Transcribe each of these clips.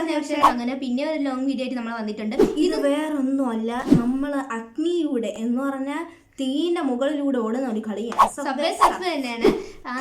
പറഞ്ഞ പക്ഷേ അങ്ങനെ പിന്നെ ഒരു ലോങ് വീഡിയോ ആയിട്ട് നമ്മൾ വന്നിട്ടുണ്ട്. ഇത് വേറൊന്നുമല്ല നമ്മൾ അഗ്നിയിലൂടെ എന്ന് പറഞ്ഞ തീന്റെ മുകളിലൂടെ ഓടുന്ന ഒരു കളിയാണ്. സബ്വേ സർഫ് തന്നെയാണ്.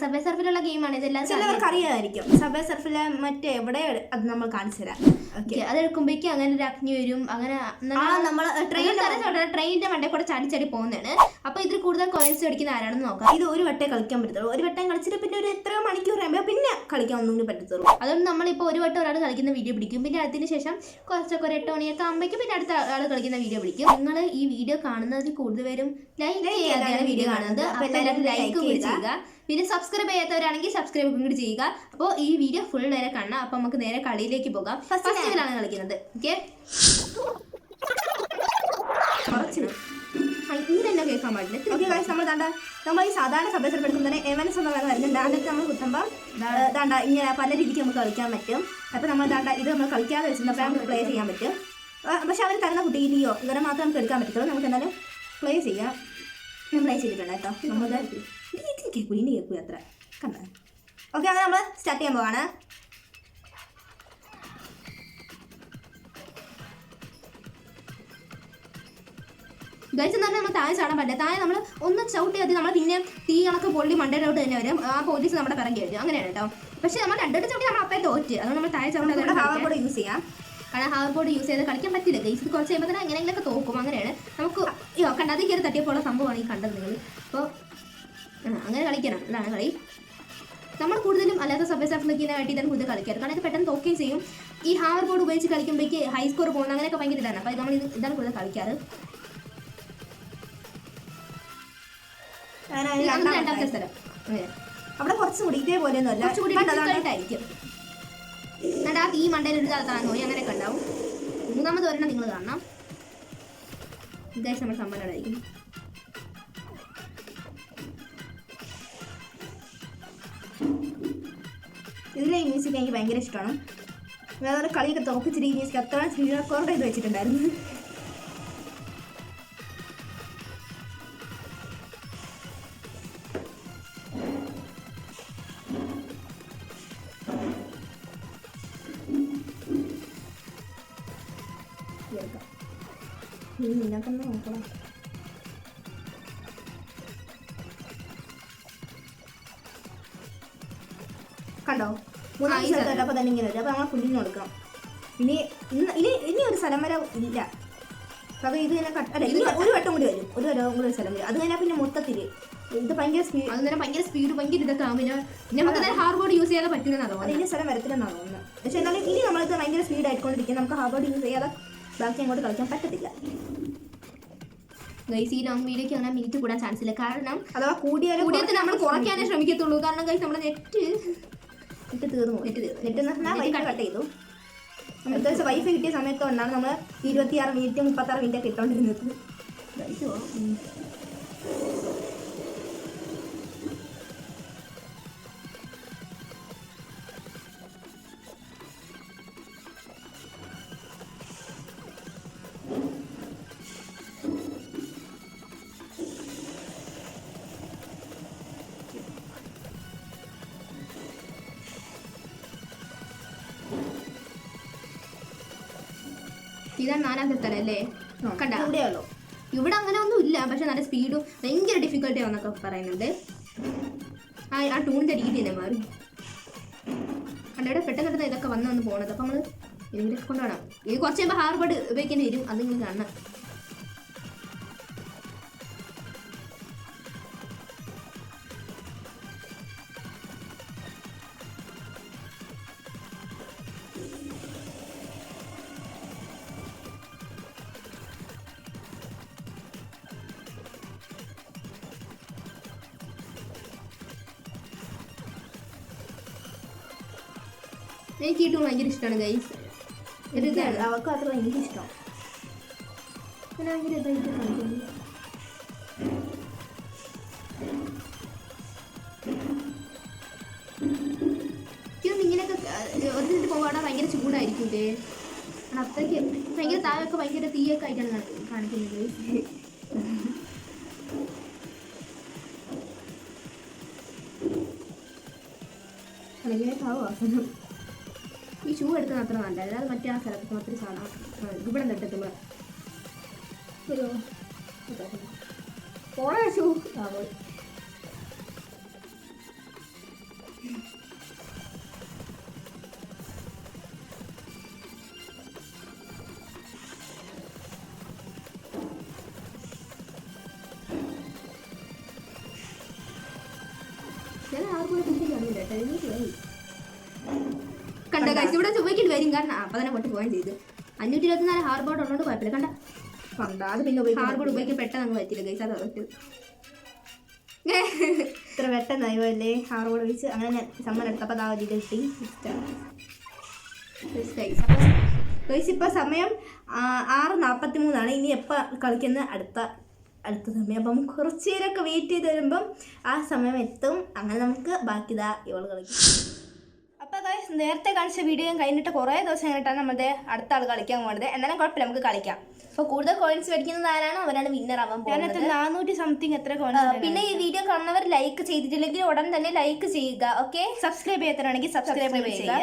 സബ്വേ സർഫിലുള്ള ഗെയിമാണ്. ഇതെല്ലാം ചിലവർക്ക് അറിയാമായിരിക്കും. സബേ സർഫിലെ മറ്റേ എവിടെ അത് നമ്മൾ കാണിച്ചു തരാം. ഓക്കെ. അത് എടുക്കുമ്പോഴേക്കും അങ്ങനെ ഒരു അഗ്നി വരും. അങ്ങനെ നമ്മൾ ട്രെയിൻ ട്രെയിനിന്റെ മണ്ടേ കൂടെ ചാടി ചാടി പോകുന്നതാണ്. അപ്പൊ ഇതിൽ കൂടുതൽ കോയിൻസ് അടിക്കുന്ന ആരാണെന്ന് നോക്കാം. ഇത് ഒരു വട്ടേ കളിക്കാൻ പറ്റത്തുള്ളൂ. ഒരു വട്ടം കളിച്ചിട്ട് പിന്നെ ഒരു എത്ര മണിക്കൂർ ആകുമ്പോൾ പിന്നെ കളിക്കാൻ ഒന്നും കൂടി പറ്റത്തുള്ളൂ. അതുകൊണ്ട് നമ്മളിപ്പോൾ ഒരു വട്ടം ഒരാൾ കളിക്കുന്ന വീഡിയോ പിടിക്കും. പിന്നെ അതിന് ശേഷം കുറച്ചൊക്കെ ഒരു എട്ട് മണിയൊക്കെ ആകുമ്പോഴേക്കും പിന്നെ അടുത്ത ആൾ കളിക്കുന്ന വീഡിയോ പിടിക്കും. നിങ്ങൾ ഈ വീഡിയോ കാണുന്നതിൽ കൂടുതൽ പേരും ലൈക്ക് ചെയ്യാതെയാണ് വീഡിയോ കാണുന്നത്. അപ്പോൾ എല്ലാവരും ലൈക്ക് ചെയ്യുക. പിന്നെ സബ്സ്ക്രൈബ് ചെയ്യാത്തവരാണെങ്കിൽ സബ്സ്ക്രൈബ് കൂടി ചെയ്യുക. അപ്പോൾ ഈ വീഡിയോ ഫുൾ നേരെ കാണാം. അപ്പോൾ നമുക്ക് നേരെ കളിയിലേക്ക് പോകാം. ഫസ്റ്റ് ലെവലാണ് കളിക്കുന്നത്. ഓക്കെ ഇങ്ങനെ കേൾക്കാൻ പാടില്ല. ഓക്കെ ഗൈസ് നമ്മൾ ദാണ്ട നമ്മൾ ഈ സാധാരണ സബേ സർഫ് എടുക്കുന്നതിന് എവൻസ് എന്ന് പറയുന്നത് വരുന്നുണ്ട് നമ്മൾ കുത്തുമ്പോൾ ദാണ്ട ഇങ്ങനെ പല രീതിക്ക് നമുക്ക് കളിക്കാൻ പറ്റും. അപ്പോൾ നമ്മൾ ദാണ്ട ഇത് നമ്മൾ കളിക്കാതെ വെച്ചിട്ടുണ്ട് അപ്പോൾ നമുക്ക് പ്ലേ ചെയ്യാൻ പറ്റും. പക്ഷെ അവർ തരുന്ന കുട്ടിയിലെയോ ഇവരെ മാത്രം നമുക്ക് എടുക്കാൻ പറ്റത്തുള്ളൂ. നമുക്ക് എന്തായാലും പ്ലേ ചെയ്യാം. പ്ലേ ചെയ്തിട്ടുണ്ട് കേട്ടോ. നമ്മൾ ഇതിന് കേൾക്കൂ ഇനി കേൾക്കൂ അത്ര. കണ്ട? ഓക്കെ അങ്ങനെ നമ്മൾ സ്റ്റാർട്ട് ചെയ്യാൻ പോവാണ്. ഗൈസ് എന്ന് പറഞ്ഞാൽ നമ്മൾ താഴെ ചാടാൻ പറ്റില്ല താഴെ നമ്മൾ ഒന്ന് ചവിട്ടി അതി നമ്മൾ പിന്നെ തീ കണക്ക് പൊള്ളി മണ്ടയിലോട്ട് തന്നെ വരും. ആ പോലീസ് നമ്മുടെ പിറകെ വരും. അങ്ങനെയാണ് കേട്ടോ. പക്ഷെ നമ്മൾ രണ്ടോട്ട് ചവിട്ടി നമ്മൾ അപ്പേ തോറ്റ്. അതുകൊണ്ട് നമ്മൾ താഴെ ചവിട്ടി യൂസ് ചെയ്യാം. കാരണം ഹാവർ ബോർഡ് യൂസ് ചെയ്ത് കളിക്കാൻ പറ്റില്ല. ഗെയിംസ് കുറച്ച് കഴിയുമ്പോൾ തന്നെ എങ്ങനെയെങ്കിലൊക്കെ തോക്കും. അങ്ങനെയാണ്. നമുക്ക് അയ്യോ കണ്ടതിൽ കയറി തട്ടിയപ്പോഴുള്ള സംഭവമാണ് ഈ കണ്ടത് നിങ്ങൾ. അപ്പോൾ അങ്ങനെ കളിക്കണം. ഇതാണ് കളി. നമ്മൾ കൂടുതലും അല്ലാത്ത സബ് സ്റ്റാഫിലൊക്കെ ആയിട്ട് ഇതാണ് കൂടുതൽ കളിക്കാറ്. കാരണം ഇത് പെട്ടെന്ന് തോക്കുകയും ചെയ്യും. ഈ ഹാവർ ബോർഡ് ഉപയോഗിച്ച് കളിക്കുമ്പോഴേക്ക് ഹൈ സ്കോർ പോകുന്ന അങ്ങനെയൊക്കെ ഭയങ്കര ഇതാണ്. അപ്പോൾ നമ്മൾ ഇത് ഇതാണ് കൂടുതൽ കളിക്കാറ്. രണ്ടാമത്തെ സ്ഥലം. അവിടെ കുറച്ചും കൂടി ഇതേപോലെയൊന്നും അല്ല കുറച്ചുകൂടി കണ്ടോ, ആയിരിക്കും എന്നിട്ട് ആ തീ മണ്ടയിൽ ഒരു സ്ഥലത്താണ് നോയി അങ്ങനെയൊക്കെ ഉണ്ടാവും. മൂന്നാമത് ഒരെണ്ണം നിങ്ങൾ കാണണം. ഗൈസ് നമ്മൾ സമ്മാനമായിരിക്കും ഇതിലെ ഈ മ്യൂസിക് എനിക്ക് ഭയങ്കര ഇഷ്ടമാണ്. വേറെ കളിയൊക്കെ തോപ്പിച്ചിട്ട് ഈ മ്യൂസിക് അത്ര റെക്കോർഡ് ചെയ്ത് വെച്ചിട്ടുണ്ടായിരുന്നു. നിന്നൊക്കെ നോക്കണം കണ്ടോ? മൂന്നാം ആ, സ്ഥലത്ത് അപ്പോൾ തന്നെ ഇങ്ങനെ വരും. അപ്പോൾ നമ്മൾ കുഞ്ഞിന് കൊടുക്കണം ഇനി ഇന്ന് ഇനി ഇനി ഒരു സ്ഥലം വരെ ഇല്ല. അപ്പോൾ ഇത് തന്നെ കട്ട് അല്ല ഇനി ഒരു വട്ടം കൂടി വരും. ഒരു വട്ടം കൂടി ഒരു സ്ഥലം വരും. അത് കഴിഞ്ഞാൽ പിന്നെ മൊത്തത്തിൽ ഇത് ഭയങ്കര സ്പീഡ് അത് തന്നെ ഭയങ്കര സ്പീഡ് ഭയങ്കര ഇതൊക്കെ ആവും. പിന്നെ നമുക്ക് തന്നെ ഹാർഡ് ബോർഡ് യൂസ് ചെയ്യാതെ പറ്റുന്നതാണ് അത് തോന്നുന്നത് ഇനി സ്ഥലം വരത്തില്ലെന്നാണ് തോന്നുന്നത്. പക്ഷേ എന്നാലും ഇനി നമ്മളിത് ഭയങ്കര സ്പീഡ് ആയിക്കൊണ്ടിരിക്കും. നമുക്ക് ഹാർബോർഡ് യൂസ് ചെയ്യാതെ ബാക്കി അങ്ങോട്ട് കളിക്കാൻ പറ്റത്തില്ല. ഗൈസ് ഈ ലോങ് വീഡിയോക്ക് അങ്ങനെ മിനിറ്റ് കൂടാൻ ചാൻസ് ഇല്ല. കാരണം അഥവാ കൂടിയാലും കൂടിയത്തിൽ നമ്മൾ കുറയ്ക്കാനേ ശ്രമിക്കത്തുള്ളൂ. കാരണം ഗൈസ് നമ്മുടെ നെറ്റ് നെറ്റ് തീർന്നു നെറ്റ് തീർന്നു. നെറ്റ് എന്ന് പറഞ്ഞാൽ വൈഫൈ കട്ട് ചെയ്തു. അടുത്ത ദിവസം വൈഫ് കിട്ടിയ സമയത്ത് കൊണ്ടാണ് നമ്മൾ ഇരുപത്തിയാറ് മിനിറ്റ് മുപ്പത്താറ് മിനിറ്റ് ഒക്കെ ഇട്ടുകൊണ്ടിരുന്നത് ഇതാണ് നാലാമത്തെ സ്ഥലം അല്ലേ? കണ്ട? ഇവിടെ അങ്ങനെ ഒന്നും ഇല്ല പക്ഷെ നല്ല സ്പീഡും ഭയങ്കര ഡിഫിക്കൽട്ടി ആണെന്നൊക്കെ പറയുന്നുണ്ട്. ആ ആ ടൂണിന്റെ രീതി തന്നെ മാറി. കണ്ട ഇവിടെ പെട്ടെന്ന് പെട്ടെന്ന് ഇതൊക്കെ വന്ന് വന്ന് പോണത്. അപ്പം നമ്മൾ കൊണ്ടുപോകണം? ഇത് കുറച്ച് കഴിയുമ്പോൾ ഹാർബോർഡ് ഉപയോഗിക്കേണ്ടി വരും. അത് നിങ്ങൾ കാണണം. എനിക്ക് ഈ ടൂൺ ഭയങ്കര ഇഷ്ടമാണ് ഗൈസ് ഒരു ഇതാണ്. അവർക്ക് അത്ര ഭയങ്കര ഇഷ്ടം. ഞാൻ ഭയങ്കര ഇതായിട്ട് കാണിക്കുന്നു ഇതൊന്നും ഇങ്ങനെയൊക്കെ ഒരു ഭയങ്കര ചൂടായിരിക്കും ഇതേ. അത്രയ്ക്ക് ഭയങ്കര താഴെയൊക്കെ ഭയങ്കര തീയൊക്കെ ആയിട്ടാണ് കാണി- കാണിക്കുന്നത് ആവും അവസാനം. ഈ ഷൂ എടുത്ത് അത്ര നല്ല അതായത് മറ്റേ ആ സ്ഥലത്ത് ഒത്തിരി സാധനം ഇവിടെ നിട്ടെത്തുമ്പോൾ ഒരു പോണ ഷൂ ആ പോയി. ഞാൻ ആർക്കും കൂടെ തിരിച്ചു കാണില്ല കഴിച്ച് ഇവിടെ ചൊവ്വയ്ക്ക് വരും. കാരണം അപ്പൊ തന്നെ പൊട്ടി പോകാൻ ചെയ്തു. അഞ്ഞൂറ്റി ഇരുപത്തിനാല് ഹാർബോർഡ് ഉള്ളതുകൊണ്ട് കുഴപ്പമില്ല. കണ്ട? കണ്ട അത് പിന്നെ ഉപയോഗിക്കാൻ ഹാർബോർഡ് ഉപയോഗിക്കാൻ പെട്ടെന്ന് അങ്ങ് പറ്റില്ല ഗൈസ് അത് അതൊക്കെ ഇത്ര പെട്ടെന്നായോ അല്ലേ? ഹാർബോർഡ് വെച്ച് അങ്ങനെ ഞാൻ എടുത്തപ്പോ എടുത്തപ്പോൾ അതാ ഇത് കിട്ടി ഇപ്പൊ ഇപ്പോൾ സമയം ആറ് നാൽപ്പത്തി മൂന്നാണ് ഇനി എപ്പോൾ കളിക്കുന്ന അടുത്ത അടുത്ത സമയം? അപ്പം കുറച്ച് നേരമൊക്കെ വെയിറ്റ് ചെയ്ത് വരുമ്പം ആ സമയം എത്തും. അങ്ങനെ നമുക്ക് ബാക്കി ഇതാ ഇവൾ കളിക്കും. അപ്പോൾ ഗൈസ് നേരത്തെ കാണിച്ച വീഡിയോ കഴിഞ്ഞിട്ട് കുറേ ദിവസം കഴിഞ്ഞിട്ടാണ് നമ്മുടെ അടുത്ത ആൾ കളിക്കാൻ പോകുന്നത് എന്നാലും കുഴപ്പമില്ല നമുക്ക് കളിക്കാം. അപ്പോൾ കൂടുതൽ കോയിൻസ് മേടിക്കുന്നത് ആരാണോ അവരാണ് വിന്നർ ആവാൻ പോകുന്നത്. നാനൂറ്റി സംതിങ് എത്ര കോയിൻസ് പിന്നെ ഈ വീഡിയോ കാണുന്നവർ ലൈക്ക് ചെയ്തിട്ടില്ലെങ്കിൽ ഉടൻ തന്നെ ലൈക്ക് ചെയ്യുക ഓക്കെ സബ്സ്ക്രൈബ് ചെയ്യാത്തവരാണെങ്കിൽ സബ്സ്ക്രൈബ് ചെയ്യുക.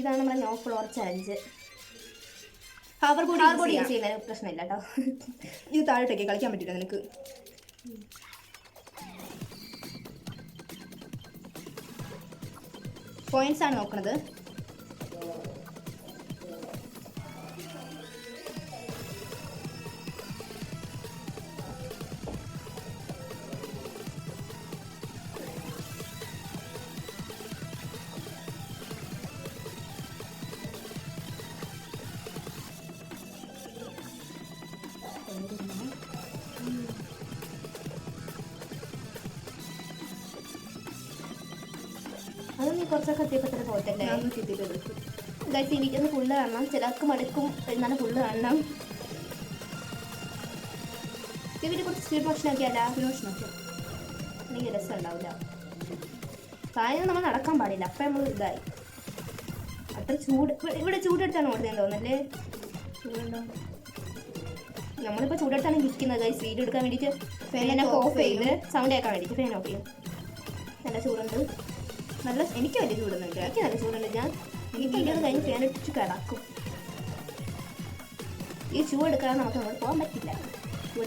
ഇതാണ് നമ്മുടെ no floor challenge power body body use ചെയ്യുന്നതിന് പ്രശ്നമില്ല കേട്ടോ ഇത് താഴോട്ടേക്ക് കളിക്കാൻ പറ്റില്ല നിനക്ക്. പോയിന്റ്സ് ആണ് നോക്കുന്നത് കുറച്ചൊക്കെ എത്തിയപ്പോൾ തന്നെ പോയിട്ടല്ലേ ഗൈസ് എനിക്കൊന്ന് ഫുള്ള് കാണണം. ചിലർക്ക് മടുക്കും എന്നാലും ഫുള്ള് കാണണം. ഇവർ കുറച്ച് സ്പീഡ് മോഷൻ ആക്കിയാലോ എനിക്ക് രസം ഉണ്ടാവില്ല കാര്യം നമ്മൾ നടക്കാൻ പാടില്ല. അപ്പം നമ്മൾ ഇതായി. അത്ര ചൂട്. ഇവിടെ- ചൂടെടുത്താണ് ഓടുന്നത് തോന്നല്ലേ ചൂടുണ്ടോ? നമ്മളിപ്പോൾ ചൂടെടുത്താണ് നിൽക്കുന്നത് ഗൈസ് വീഡിയോ എടുക്കാൻ വേണ്ടിയിട്ട് ഫാനൊക്കെ ഓഫ് ചെയ്ത് സൗണ്ട് കേൾക്കാൻ വേണ്ടിയിട്ട് ഫാൻ ഓഫ് ചെയ്യും. നല്ല ചൂടുണ്ട്. നല്ല എനിക്ക് വലിയ ചൂടൊന്നും ഇല്ല എനിക്ക് നല്ല ചൂടുണ്ട്. ഞാൻ ഈ വീഡിയോ കഴിഞ്ഞ് ഇട്ടിട്ട് കിടക്കും. ഈ ഷൂ എടുക്കാൻ നമുക്ക് അങ്ങോട്ട് പോകാൻ പറ്റില്ല. ഷൂ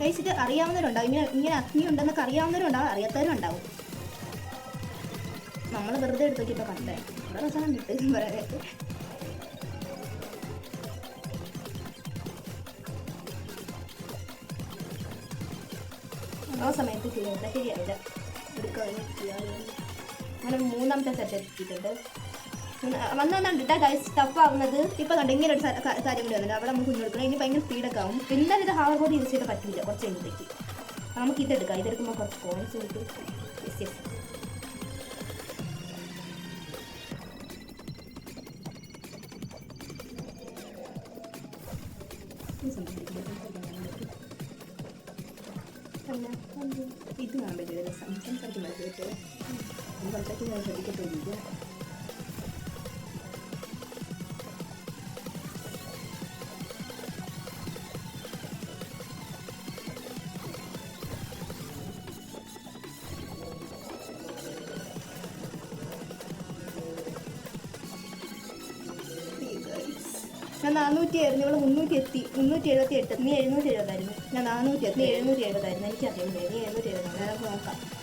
കഴിച്ചിട്ട് അറിയാവുന്നവരുണ്ടാവും. ഇങ്ങനെ ഇങ്ങനെ അഗ്നി ഉണ്ടെന്നൊക്കെ അറിയാവുന്നവരുണ്ടാവും അറിയാത്തവരും ഉണ്ടാവും നമ്മൾ വെറുതെ എടുത്ത് നോക്കിയപ്പോൾ കണ്ടേ. ഇവിടെ രസം കിട്ടി പറയാനായിട്ട് ആ സമയത്ത് ചെയ്യേണ്ട ശരിയാവില്ല. എടുക്കാൻ ചെയ്യാതെ അങ്ങനെ മൂന്നാമത്തെ സെറ്റ് എത്തിയിട്ടുണ്ട്. വന്നുണ്ട് കേട്ടോ ഗൈസ് ടഫ് ആവുന്നത്. ഇപ്പം കണ്ട ഇങ്ങനെ ഒരു കാര്യം കൂടി വന്നിട്ട് അവിടെ നമുക്ക് കൊടുക്കണം ഇനി ഭയങ്കര സ്പീഡൊക്കെ ആവും. എന്നാലും ഇത് ഹാർഡ് ബോർഡ് യൂസ് ചെയ്ത് പറ്റില്ല കുറച്ച് കഴിയുമ്പോഴത്തേക്ക് നമുക്ക് ഇതെടുക്കാം ഇതെടുക്കുമ്പോൾ കുറച്ച് കോയിൻസ് കിട്ടും ഇത് കാണാൻ പറ്റില്ല. സംസാരിക്കാൻ സംസാരിക്കാൻ ശ്രദ്ധിക്കത്തില്ല ഞാൻ നാനൂറ്റി ആയിരുന്നു ഇവിടെ മുന്നൂറ്റി എത്തി മുന്നൂറ്റി എഴുപത്തി എട്ട് നീ എഴുന്നൂറ്റി എഴുപതായിരുന്നു. ഞാൻ നാനൂറ്റി എത്തി എഴുന്നൂറ്റി എഴുപതായിരുന്നു എനിക്കറിയില്ല നീ എഴുന്നൂറ്റി എഴുപതാണ് നമുക്ക് നോക്കാം.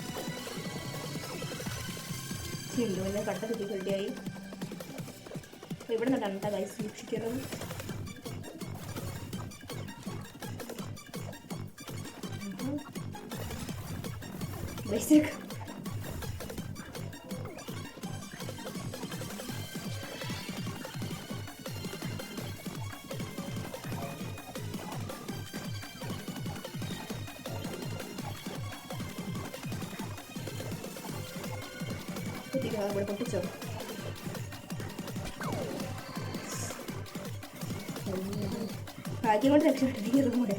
ചില്ലുവിന്റെ കട്ട ഡിഫിക്കൽട്ടിയായി അപ്പോൾ ഇവിടെ നിന്നാണ് കേട്ടോ ഗൈസ് സൂക്ഷിക്കണം. ബേസിക് ഇവിടെ പൊട്ടിച്ചോ ഭാഗ്യം കൊണ്ട് രക്ഷപ്പെട്ടു ഈ കൂടെ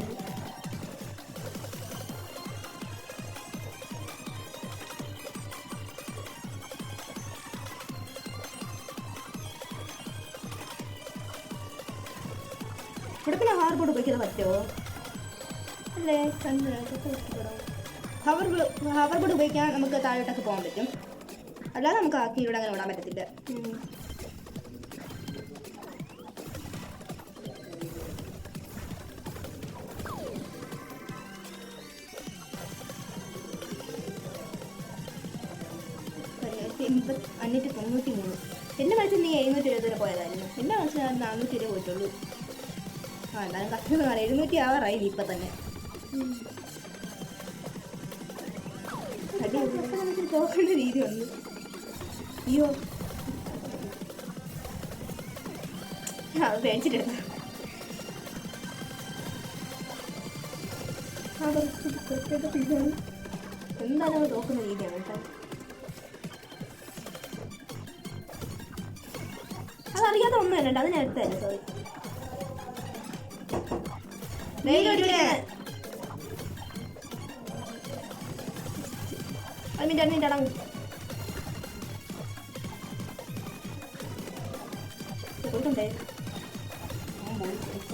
ഇവിടെ പിന്നെ ഹാർബ് ഉപയോഗിക്കുന്നത് പറ്റുമോ അല്ലേ ഹവർ ഹവർ ബോർഡ് ഉപയോഗിക്കാൻ നമുക്ക് താഴോട്ടൊക്കെ പോകാൻ പറ്റും. അല്ലാതെ നമുക്ക് അഗ്നിയിലൂടെ അങ്ങനെ ഓടാൻ പറ്റത്തില്ല. അഞ്ഞൂറ്റി തൊണ്ണൂറ്റി മൂന്ന് എന്റെ മനസ്സിൽ നീ എഴുന്നൂറ്റി എഴുപത് വരെ പോയതായിരുന്നു. എന്റെ മനസ്സിൽ ഞാൻ നാനൂറ്റി ഇരുപത് പോയിട്ടുള്ളൂ. ആ എന്തായാലും കഷ്ടം പറയാം. എഴുന്നൂറ്റി ആറായി ഇപ്പം തന്നെ. തോക്കേണ്ട രീതി വന്നു. അയ്യോ. അത് പേടിച്ചിട്ടുണ്ട് എന്തായാലും നമ്മൾ നോക്കുന്ന രീതിയാണ് കേട്ടോ. അതറിയാത്ത ഒന്നും അല്ലണ്ട അത് ഞാൻ എടുത്തതല്ലേ sorry minute minute അടങ്ങും 食到真地。我冇食得。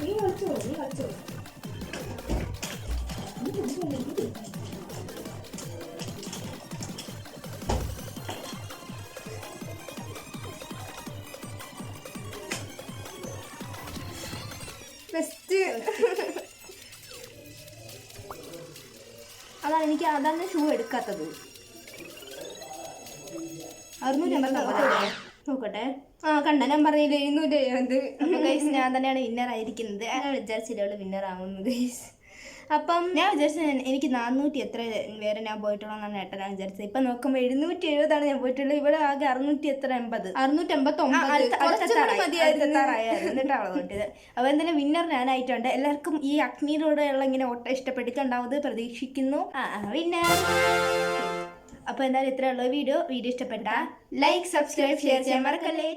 你要做，你要做。你怎么做的？Let's do. അതാണ് എനിക്ക് അതാണ് ഷൂ എടുക്കാത്തത്. നോക്കട്ടെ. ആ കണ്ട? ഞാൻ പറഞ്ഞില്ല എഴുന്നൂറ്റി എഴുപത് ഞാൻ തന്നെയാണ് വിന്നർ ആയിരിക്കുന്നത്. ഞാൻ വിചാരിച്ചില്ല അവൾ വിന്നർ ആവുന്നത് അപ്പം ഞാൻ വിചാരിച്ചത് എനിക്ക് നാനൂറ്റി എത്ര വേറെ ഞാൻ പോയിട്ടുള്ളൂ എന്നാണ് ഏട്ടൻ ഞാൻ വിചാരിച്ചത്. ഇപ്പം നോക്കുമ്പോൾ എഴുന്നൂറ്റി എഴുപതാണ് ഞാൻ പോയിട്ടുള്ളത്. ഇവിടെ ആകെ അറുന്നൂറ്റി എത്ര എൺപത്? അറുന്നൂറ്റി എൺപത്തി അപ്പൊ. എന്നിട്ടാണ് അപ്പോൾ എന്തായാലും വിന്നർ ഞാനായിട്ടുണ്ട് എല്ലാവർക്കും ഈ അഗ്നിയിലൂടെയുള്ള ഇങ്ങനെ ഓട്ടം ഇഷ്ടപ്പെട്ടിട്ടുണ്ടാവുന്നത് പ്രതീക്ഷിക്കുന്നു. ആ വിന്നർ അപ്പോൾ എന്തായാലും ഇത്രയുള്ള വീഡിയോ. വീഡിയോ ഇഷ്ടപ്പെട്ട ലൈക്ക് സബ്സ്ക്രൈബ് ഷെയർ ചെയ്യാൻ മറക്കല്ലേ.